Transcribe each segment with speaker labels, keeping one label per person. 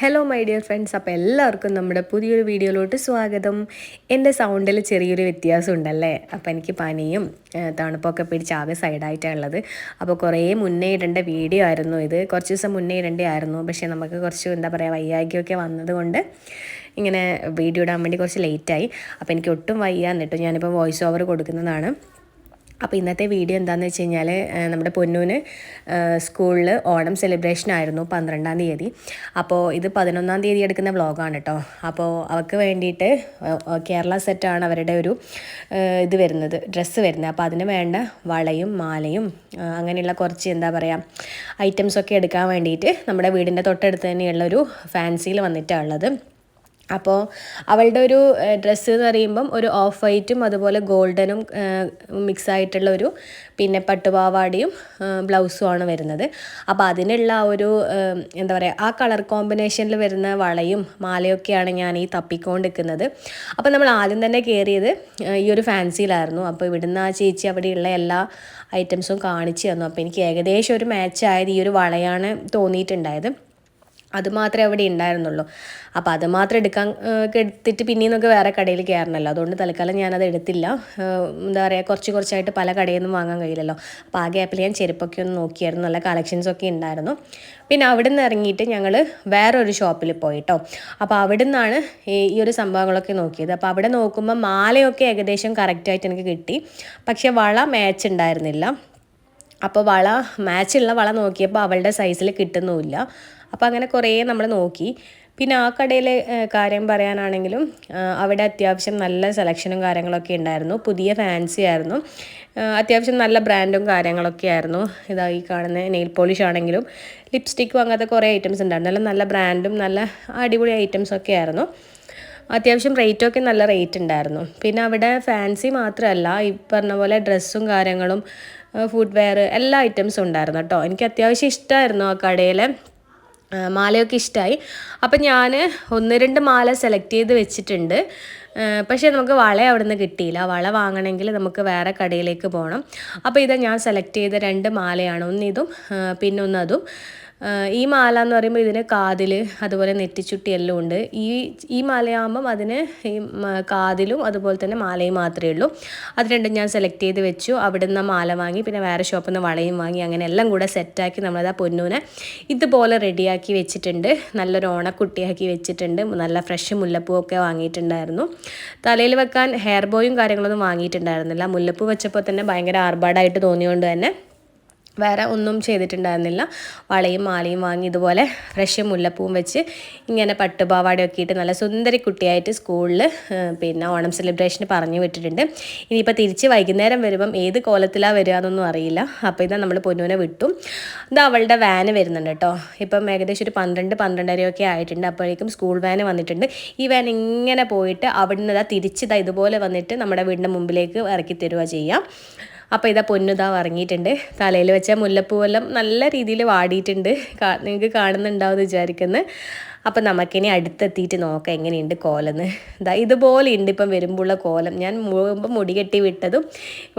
Speaker 1: Hello my dear friends അപ്പോൾ എല്ലാവർക്കും നമ്മുടെ പുതിയൊരു വീഡിയോയിലോട്ട് സ്വാഗതം. എന്റെ സൗണ്ടിൽ ചെറിയൊരു വ്യത്യാസം ഉണ്ടല്ലേ അപ്പോൾ എനിക്ക് പനിയും തണുപ്പൊക്കെ പിടിച്ച് ആകെ സൈഡായിട്ടാണ് ഉള്ളത്. അപ്പോൾ കുറേ മുന്നേ ഇടേണ്ട വീഡിയോ ആയിരുന്നു ഇത്. കുറച്ച് ദിവസം മുന്നേ ഇടേണ്ടതായിരുന്നു പക്ഷേ നമുക്ക് കുറച്ച് എന്താ പറയുക വയ്യായ്കയൊക്കെ വന്നതുകൊണ്ട് ഇങ്ങനെ വീഡിയോ ഇടാൻ വേണ്ടി കുറച്ച് ലേറ്റായി അപ്പോൾ എനിക്ക് ഒട്ടും വയ്യ എന്നിട്ട് ഞാനിപ്പോൾ വോയിസ് ഓവർ കൊടുക്കുന്നതാണ്. അപ്പോൾ ഇന്നത്തെ വീഡിയോ എന്താണെന്ന് വെച്ച് കഴിഞ്ഞാൽ നമ്മുടെ പൊന്നൂന് സ്കൂളിൽ ഓണം സെലിബ്രേഷൻ ആയിരുന്നു പന്ത്രണ്ടാം തീയതി. അപ്പോൾ ഇത് പതിനൊന്നാം തീയതി എടുക്കുന്ന വ്ളോഗാണ് കേട്ടോ അപ്പോൾ അവൾക്ക് വേണ്ടിയിട്ട് കേരള സെറ്റാണ് അവരുടെ ഒരു ഇത് വരുന്നത് ഡ്രസ്സ് വരുന്നത്. അപ്പോൾ അതിന് വേണ്ട വളയും മാലയും അങ്ങനെയുള്ള കുറച്ച് എന്താ പറയുക ഐറ്റംസൊക്കെ എടുക്കാൻ വേണ്ടിയിട്ട് നമ്മുടെ വീടിന്റെ തൊട്ടടുത്ത് തന്നെയുള്ള ഒരു ഫാൻസിയിൽ വന്നിട്ടാണ് ഉള്ളത്. അപ്പോൾ അവളുടെ ഒരു ഡ്രസ്സ് എന്ന് പറയുമ്പം ഒരു ഓഫ് വൈറ്റും അതുപോലെ ഗോൾഡനും മിക്സ് ആയിട്ടുള്ള ഒരു പിന്നെ പട്ടുപാവാടിയും ബ്ലൗസും ആണ് വരുന്നത്. അപ്പോൾ അതിനുള്ള ഒരു എന്താ പറയുക ആ കളർ കോമ്പിനേഷനിൽ വരുന്ന വളയും മാലയൊക്കെയാണ് ഞാൻ ഈ തപ്പിക്കൊണ്ടിരിക്കുന്നത്. അപ്പോൾ നമ്മൾ ആദ്യം തന്നെ കയറിയത് ഈ ഒരു ഫാൻസിയിലായിരുന്നു അപ്പോൾ ഇവിടുന്ന് ആ ചേച്ചി അവിടെയുള്ള എല്ലാ ഐറ്റംസും കാണിച്ചു തന്നു. അപ്പോൾ എനിക്ക് ഏകദേശം ഒരു മാച്ച് ആയത് ഈ ഒരു വളയാണ് തോന്നിയിട്ടുണ്ടായത്. അത് മാത്രമേ അവിടെ ഉണ്ടായിരുന്നുള്ളൂ. അപ്പോൾ അത് മാത്രം എടുക്കാൻ എടുത്തിട്ട് പിന്നെയും നമുക്ക് വേറെ കടയിൽ കയറണമല്ലോ അതുകൊണ്ട് തൽക്കാലം ഞാനത് എടുത്തില്ല. എന്താ പറയുക കുറച്ച് കുറച്ചായിട്ട് പല കടയിൽ നിന്നും വാങ്ങാൻ കഴിയില്ലല്ലോ. അപ്പോൾ ആ ഗ്യാപ്പിൽ ഞാൻ ചെരുപ്പൊക്കെ ഒന്ന് നോക്കിയായിരുന്നു. നല്ല കളക്ഷൻസ് ഒക്കെ ഉണ്ടായിരുന്നു. പിന്നെ അവിടെ നിന്ന് ഇറങ്ങിയിട്ട് ഞങ്ങൾ വേറൊരു ഷോപ്പിൽ പോയിട്ടോ. അപ്പോൾ അവിടെ നിന്നാണ് ഈ ഒരു സംഭവങ്ങളൊക്കെ നോക്കിയത്. അപ്പോൾ അവിടെ നോക്കുമ്പോൾ മാലയൊക്കെ ഏകദേശം കറക്റ്റായിട്ട് എനിക്ക് കിട്ടി. പക്ഷേ വള മാച്ച് ഉണ്ടായിരുന്നില്ല. അപ്പോൾ വള മാച്ചുള്ള വള നോക്കിയപ്പോൾ അവളുടെ സൈസിൽ കിട്ടുന്നുമില്ല. അപ്പോൾ അങ്ങനെ കുറേ നമ്മൾ നോക്കി. പിന്നെ ആ കടയിലെ കാര്യം പറയാനാണെങ്കിലും അവിടെ അത്യാവശ്യം നല്ല സെലക്ഷനും കാര്യങ്ങളൊക്കെ ഉണ്ടായിരുന്നു. പുതിയ ഫാൻസി ആയിരുന്നു. അത്യാവശ്യം നല്ല ബ്രാൻഡും കാര്യങ്ങളൊക്കെ ആയിരുന്നു. ഇതാ ഈ കാണുന്ന നെയിൽ പോളിഷ് ആണെങ്കിലും ലിപ്സ്റ്റിക്കും അങ്ങനത്തെ കുറേ ഐറ്റംസ് ഉണ്ടായിരുന്നു. നല്ല നല്ല ബ്രാൻഡും നല്ല അടിപൊളി ഐറ്റംസ് ഒക്കെ ആയിരുന്നു. അത്യാവശ്യം റേറ്റൊക്കെ നല്ല റേറ്റ് ഉണ്ടായിരുന്നു. പിന്നെ അവിടെ ഫാൻസി മാത്രമല്ല ഈ പറഞ്ഞ പോലെ ഡ്രസ്സും കാര്യങ്ങളും ഫുഡ് വെയർ എല്ലാ ഐറ്റംസും ഉണ്ടായിരുന്നു കേട്ടോ. എനിക്ക് അത്യാവശ്യം ഇഷ്ടമായിരുന്നു ആ കടയിലെ മാലയൊക്കെ ഇഷ്ടമായി അപ്പം ഞാൻ ഒന്ന് രണ്ട് മാല സെലക്ട് ചെയ്ത് വെച്ചിട്ടുണ്ട്. പക്ഷേ നമുക്ക് വള അവിടെ നിന്ന് കിട്ടിയില്ല. വള വാങ്ങണമെങ്കിൽ നമുക്ക് വേറെ കടയിലേക്ക് പോകണം അപ്പോൾ ഇത് ഞാൻ സെലക്ട് ചെയ്ത രണ്ട് മാലയാണ്. ഒന്ന് ഇതും പിന്നെ ഈ മാല എന്ന് പറയുമ്പോൾ ഇതിന് കാതിൽ അതുപോലെ നെറ്റിച്ചുട്ടി എല്ലാം ഉണ്ട്. ഈ ഈ മാലയാകുമ്പം അതിന് ഈ കാതിലും അതുപോലെ തന്നെ മാലയും മാത്രമേ ഉള്ളൂ. അത് രണ്ടും ഞാൻ സെലക്ട് ചെയ്ത് വെച്ചു. അവിടെ നിന്ന് മാല വാങ്ങി പിന്നെ വേറെ ഷോപ്പിൽ നിന്ന് വളയും വാങ്ങി അങ്ങനെ എല്ലാം കൂടെ സെറ്റാക്കി നമ്മളത് ആ പൊന്നൂനെ ഇതുപോലെ റെഡിയാക്കി വെച്ചിട്ടുണ്ട്. നല്ലൊരു ഓണക്കുട്ടിയാക്കി വെച്ചിട്ടുണ്ട്. നല്ല ഫ്രഷ് മുല്ലപ്പൂവൊക്കെ വാങ്ങിയിട്ടുണ്ടായിരുന്നു. തലയിൽ വെക്കാൻ ഹെയർ ബോയും കാര്യങ്ങളൊന്നും വാങ്ങിയിട്ടുണ്ടായിരുന്നില്ല. മുല്ലപ്പൂ വെച്ചപ്പോൾ തന്നെ ഭയങ്കര ആർഭാടായിട്ട് തോന്നിയതുകൊണ്ട് തന്നെ വേറെ ഒന്നും ചെയ്തിട്ടുണ്ടായിരുന്നില്ല. വളയും മാലയും വാങ്ങി ഇതുപോലെ ഫ്രഷ് മുല്ലപ്പൂവും വെച്ച് ഇങ്ങനെ പട്ടുപാവാടയൊക്കെ ഇട്ട് നല്ല സുന്ദരി കുട്ടിയായിട്ട് സ്കൂളിൽ പിന്നെ ഓണം സെലിബ്രേഷന് പറഞ്ഞു വിട്ടിട്ടുണ്ട്. ഇനിയിപ്പോൾ തിരിച്ച് വൈകുന്നേരം വരുമ്പം ഏത് കോലത്തിലാണ് വരിക എന്നൊന്നും അറിയില്ല. അപ്പോൾ ഇതാ നമ്മൾ പൊന്നുവിനെ വിട്ടു. ഇത് അവളുടെ വാന് വരുന്നുണ്ട് കേട്ടോ. ഇപ്പം ഏകദേശം ഒരു പന്ത്രണ്ട് പന്ത്രണ്ടരയൊക്കെ ആയിട്ടുണ്ട്. അപ്പോഴേക്കും സ്കൂൾ വാന് വന്നിട്ടുണ്ട്. ഈ വാൻ ഇങ്ങനെ പോയിട്ട് അവിടുന്ന് ഇതാ തിരിച്ചിതാ ഇതുപോലെ വന്നിട്ട് നമ്മുടെ വീടിന്റെ മുമ്പിലേക്ക് ഇറക്കി തരുക ചെയ്യാം. അപ്പോൾ ഇതാ പൊന്നുതാ ഇറങ്ങിയിട്ടുണ്ട് തലയിൽ വെച്ച മുല്ലപ്പൂവെല്ലാം നല്ല രീതിയിൽ വാടിയിട്ടുണ്ട്. നിങ്ങൾക്ക് കാണുന്നുണ്ടാവും എന്ന് വിചാരിക്കുന്നു. അപ്പം നമുക്കിനി അടുത്തെത്തിയിട്ട് നോക്കാം എങ്ങനെയുണ്ട് കോലെന്ന്. ഇതാ ഇതുപോലെ ഉണ്ട് ഇപ്പം വരുമ്പോഴുള്ള കോലം. ഞാൻ മുമ്പ് മുടി കെട്ടി വിട്ടതും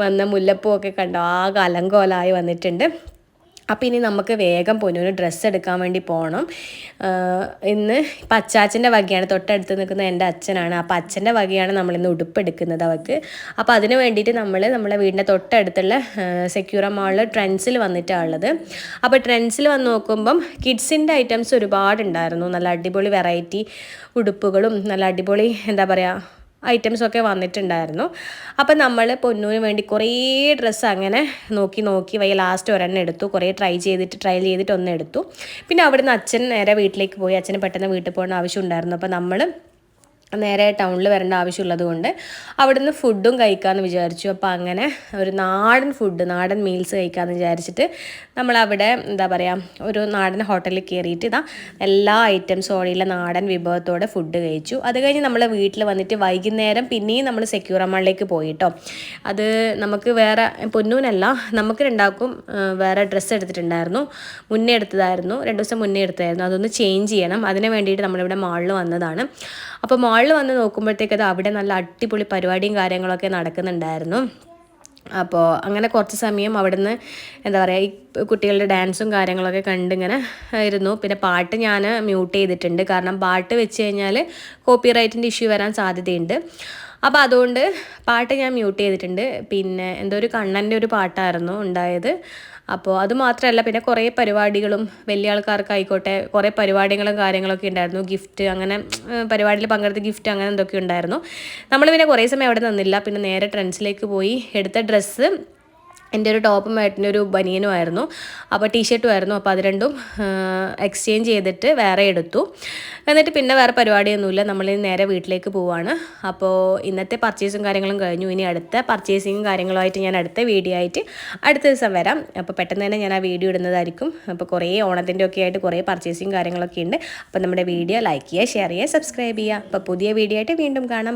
Speaker 1: വന്ന മുല്ലപ്പൂ ഒക്കെ കണ്ടോ ആകെ അലങ്കോലായി വന്നിട്ടുണ്ട്. അപ്പോൾ ഇനി നമുക്ക് വേഗം പൊന്നൂന് ഡ്രസ്സ് എടുക്കാൻ വേണ്ടി പോകണം ഇന്ന് ഇപ്പം അച്ചാച്ചന്റെ വകയാണ് തൊട്ടടുത്ത് നിൽക്കുന്ന എന്റെ അച്ഛനാണ്. അപ്പോൾ അച്ഛന്റെ വകയാണ് നമ്മളിന്ന് ഉടുപ്പ് എടുക്കുന്നത് അവൾക്ക് അപ്പോൾ അതിന് വേണ്ടിയിട്ട് നമ്മൾ നമ്മുടെ വീടിന്റെ തൊട്ടടുത്തുള്ള സെക്യൂറ മാളിൽ ട്രെൻഡ്സിൽ വന്നിട്ടാണ് ഉള്ളത്. അപ്പോൾ ട്രെൻഡ്സിൽ വന്ന് നോക്കുമ്പം കിഡ്സിന്റെ ഐറ്റംസ് ഒരുപാടുണ്ടായിരുന്നു. നല്ല അടിപൊളി വെറൈറ്റി ഉടുപ്പുകളും നല്ല അടിപൊളി എന്താ പറയുക ഐറ്റംസൊക്കെ വന്നിട്ടുണ്ടായിരുന്നു. അപ്പം നമ്മൾ പൊന്നൂന് വേണ്ടി കുറേ ഡ്രസ്സ് അങ്ങനെ നോക്കി നോക്കി വൈ ലാസ്റ്റ് ഒരെണ്ണം എടുത്തു. കുറേ ട്രൈ ചെയ്തിട്ട് ട്രൈ ചെയ്തിട്ട് ഒന്ന് എടുത്തു. പിന്നെ അവിടുന്ന് അച്ഛൻ നേരെ വീട്ടിലേക്ക് പോയി. അച്ഛന് പെട്ടെന്ന് വീട്ടിൽ പോകേണ്ട ആവശ്യം ഉണ്ടായിരുന്നു. അപ്പം നമ്മൾ നേരെ ടൗണിൽ വരേണ്ട ആവശ്യമുള്ളത് കൊണ്ട് അവിടുന്ന് ഫുഡും കഴിക്കാമെന്ന് വിചാരിച്ചു. അപ്പോൾ അങ്ങനെ ഒരു നാടൻ ഫുഡ് നാടൻ മീൽസ് കഴിക്കാമെന്ന് വിചാരിച്ചിട്ട് നമ്മളവിടെ എന്താ പറയുക ഒരു നാടൻ ഹോട്ടലിൽ കയറിയിട്ട് ഇതാ എല്ലാ ഐറ്റംസും ഓടിയുള്ള നാടൻ വിഭവത്തോടെ ഫുഡ് കഴിച്ചു. അത് കഴിഞ്ഞ് നമ്മൾ വീട്ടിൽ വന്നിട്ട് വൈകുന്നേരം പിന്നെയും നമ്മൾ സെക്യൂറമ്മളിലേക്ക് പോയിട്ടോ. അത് നമുക്ക് വേറെ പൊന്നൂനല്ല നമുക്ക് രണ്ടാൾക്കും ആ, വേറെ ഡ്രസ്സ് എടുത്തിട്ടുണ്ടായിരുന്നു. മുന്നേ എടുത്തതായിരുന്നു. രണ്ട് ദിവസം മുന്നേ എടുത്തായിരുന്നു അതൊന്ന് ചേഞ്ച് ചെയ്യണം. അതിന് വേണ്ടിയിട്ട് നമ്മളിവിടെ മാളിൽ വന്നതാണ്. അപ്പോൾ മാളിൽ വന്ന് നോക്കുമ്പോഴത്തേക്കത് അവിടെ നല്ല അടിപൊളി പരിപാടിയും കാര്യങ്ങളൊക്കെ നടക്കുന്നുണ്ടായിരുന്നു. അപ്പോൾ അങ്ങനെ കുറച്ച് സമയം അവിടുന്ന് എന്താ പറയുക ഈ കുട്ടികളുടെ ഡാൻസും കാര്യങ്ങളൊക്കെ കണ്ടിങ്ങനെ ഇരുന്നു. പിന്നെ പാട്ട് ഞാൻ മ്യൂട്ട് ചെയ്തിട്ടുണ്ട്. കാരണം പാട്ട് വെച്ച് കഴിഞ്ഞാൽ കോപ്പി റൈറ്റിന്റെ ഇഷ്യൂ വരാൻ സാധ്യതയുണ്ട്. അപ്പോൾ അതുകൊണ്ട് പാട്ട് ഞാൻ മ്യൂട്ട് ചെയ്തിട്ടുണ്ട്. പിന്നെ എന്തോ ഒരു കണ്ണന്റെ ഒരു പാട്ടായിരുന്നു ഉണ്ടായത്. അപ്പോൾ അത് മാത്രമല്ല പിന്നെ കുറേ പരിപാടികളും വലിയ ആൾക്കാർക്കായിക്കോട്ടെ കുറേ പരിപാടികളും കാര്യങ്ങളൊക്കെ ഉണ്ടായിരുന്നു. ഗിഫ്റ്റ് അങ്ങനെ പരിപാടിയിൽ പങ്കെടുത്ത ഗിഫ്റ്റ് അങ്ങനെ എന്തൊക്കെ ഉണ്ടായിരുന്നു. നമ്മൾ പിന്നെ കുറേ സമയം അവിടെ നിന്നില്ല. പിന്നെ നേരെ ട്രെൻഡ്സിലേക്ക് പോയി. എടുത്ത ഡ്രസ്സ് എന്റെ ഒരു ടോപ്പും ഏട്ടന്റെ ഒരു ബനിയനും ആയിരുന്നു. അപ്പോൾ ടീഷർട്ടും ആയിരുന്നു. അപ്പോൾ അത് രണ്ടും എക്സ്ചേഞ്ച് ചെയ്തിട്ട് വേറെ എടുത്തു. എന്നിട്ട് പിന്നെ വേറെ പരിപാടിയൊന്നുമില്ല. നമ്മൾ നേരെ വീട്ടിലേക്ക് പോവാണ്. അപ്പോൾ ഇന്നത്തെ പർച്ചേസും കാര്യങ്ങളും കഴിഞ്ഞു. ഇനി അടുത്ത പർച്ചേസിങ്ങും കാര്യങ്ങളുമായിട്ട് ഞാൻ അടുത്ത വീഡിയോ ആയിട്ട് അടുത്ത ദിവസം വരാം. അപ്പോൾ പെട്ടെന്ന് തന്നെ ഞാൻ ആ വീഡിയോ ഇടുന്നതായിരിക്കും. അപ്പോൾ കുറേ ഓണത്തിന്റെ ഒക്കെ ആയിട്ട് കുറേ പർച്ചേസിങ് കാര്യങ്ങളൊക്കെ ഉണ്ട്. അപ്പോൾ നമ്മുടെ വീഡിയോ ലൈക്ക് ചെയ്യുക ഷെയർ ചെയ്യുക സബ്സ്ക്രൈബ് ചെയ്യുക. അപ്പോൾ പുതിയ വീഡിയോ ആയിട്ട് വീണ്ടും കാണാം.